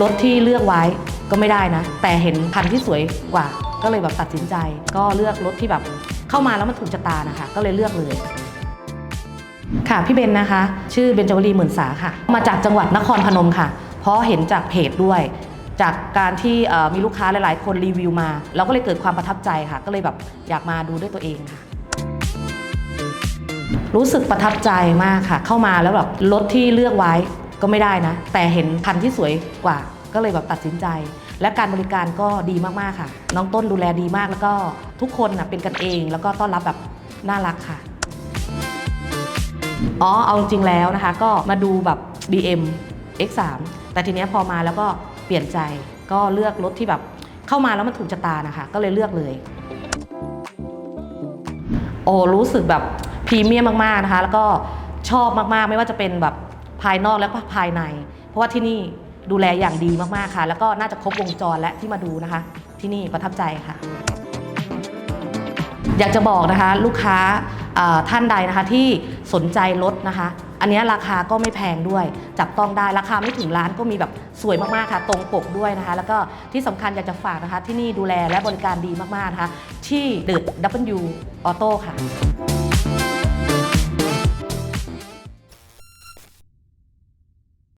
รถที่เลือกไว้ก็ไม่ได้นะ แต่เห็นคันที่สวยกว่า ก็เลยแบบตัดสินใจ ก็เลือกรถที่แบบเข้ามาแล้วมันถูกชะตานะคะ ก็เลยเลือกเลยค่ะพี่เบนนะคะ ชื่อเบนจวลีหมื่นสาค่ะ มาจากจังหวัดนครพนมค่ะ เพราะเห็นจากเพจด้วย จากการที่มีลูกค้าหลาย ๆ คนรีวิวมา เราก็เลยเกิดความประทับใจค่ะ ก็เลยแบบอยากมาดูด้วยตัวเองค่ะ รู้สึกประทับใจมากค่ะ เข้ามาแล้วแบบรถที่เลือกไว้ ก็ไม่ได้นะ แต่เห็นคันที่สวยกว่าก็เลยแบบตัดสินใจ และการบริการก็ดีมากๆค่ะ น้องต้นดูแลดีมากแล้วก็ทุกคนนะเป็นกันเอง แล้วก็ต้อนรับแบบน่ารักค่ะอ๋อเอาจริงแล้วนะคะก็มาดูแบบ BM X3 แต่ทีเนี้ยพอมาแล้วก็เปลี่ยนใจก็เลือกรถที่แบบเข้ามาแล้วมันถูกชะตานะคะ ก็เลยเลือกเลย โอ้รู้สึกแบบพรีเมียมมากๆนะคะ แล้วก็ชอบมากๆ ไม่ว่าจะเป็นแบบ ภายนอกและก็ภายใน เพราะว่าที่นี่ดูแลอย่างดีมากๆค่ะ แล้วก็น่าจะครบวงจรและที่มาดูนะคะ ที่นี่ประทับใจค่ะ อยากจะบอกนะคะ ลูกค้าท่านใดนะคะที่สนใจรถนะคะ อันนี้ราคาก็ไม่แพงด้วย จับต้องได้ราคาไม่ถึงล้านก็มีแบบสวยมากๆค่ะ ตรงปกด้วยนะคะ แล้วก็ที่สำคัญอยากจะฝากนะคะ ที่นี่ดูแลและบริการดีมากๆนะคะ ที่เดอะ W Auto ค่ะ